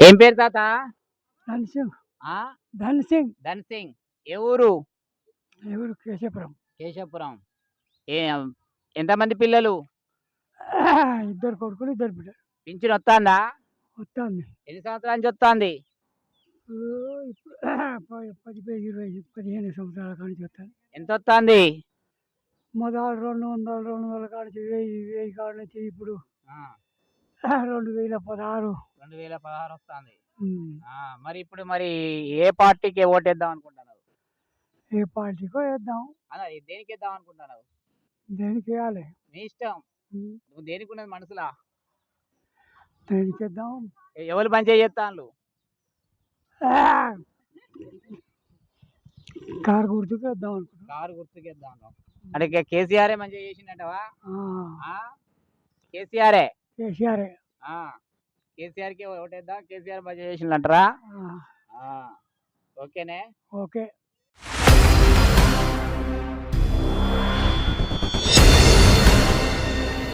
ఏం పేరు తాత? ధన్ సింగ్ ఆ? ధన్ సింగ్ ధన్ సింగ్ ఏ ఊరు? ఎవరు కేశపురం. కేశవపురం ఏ ఎంతమంది పిల్లలు? ఇద్దరు కొడుకులు ఇద్దరు బిడ్డలు. పింఛన్ వస్తుందా? వస్తుంది. ఎన్ని సంవత్సరాల నుంచి వస్తుంది? పది ఇరవై పదిహేను సంవత్సరాల కానించి వస్తుంది. ఎంత వస్తుంది? మొదలు రెండు వందలు రెండు వందల కానించి వెయ్యి వెయ్యి కాడ నుంచి ఇప్పుడు. రెండు వేల పదహారు. రెండు వేల పదహారు వస్తుంది. మరి ఇప్పుడు మరి ఏ పార్టీకి ఓటేద్దాం అనుకుంటున్నావు? ఏ పార్టీకో వేద్దాం అలా దేనికి వేద్దాం అనుకుంటున్నావు? దేనికి వేయాలి నీ ఇష్టం. నువ్వు దేనికి ఉన్నది మనసులా? దేనికి వేద్దాం ఎవరు పని చేస్తాను కారు గుర్తుకు వేద్దాం అనుకుంటున్నాం. కారు గుర్తుకేద్దాం అంటే ఇక కేసీఆర్ మంచిగా చేసిండటవా? కేసీఆర్? కేసీఆర్. కేసీఆర్కి ఒకటేద్దాం కేసీఆర్ మధ్య చేసిందంటారా అంటారా? ఓకేనే? ఓకే.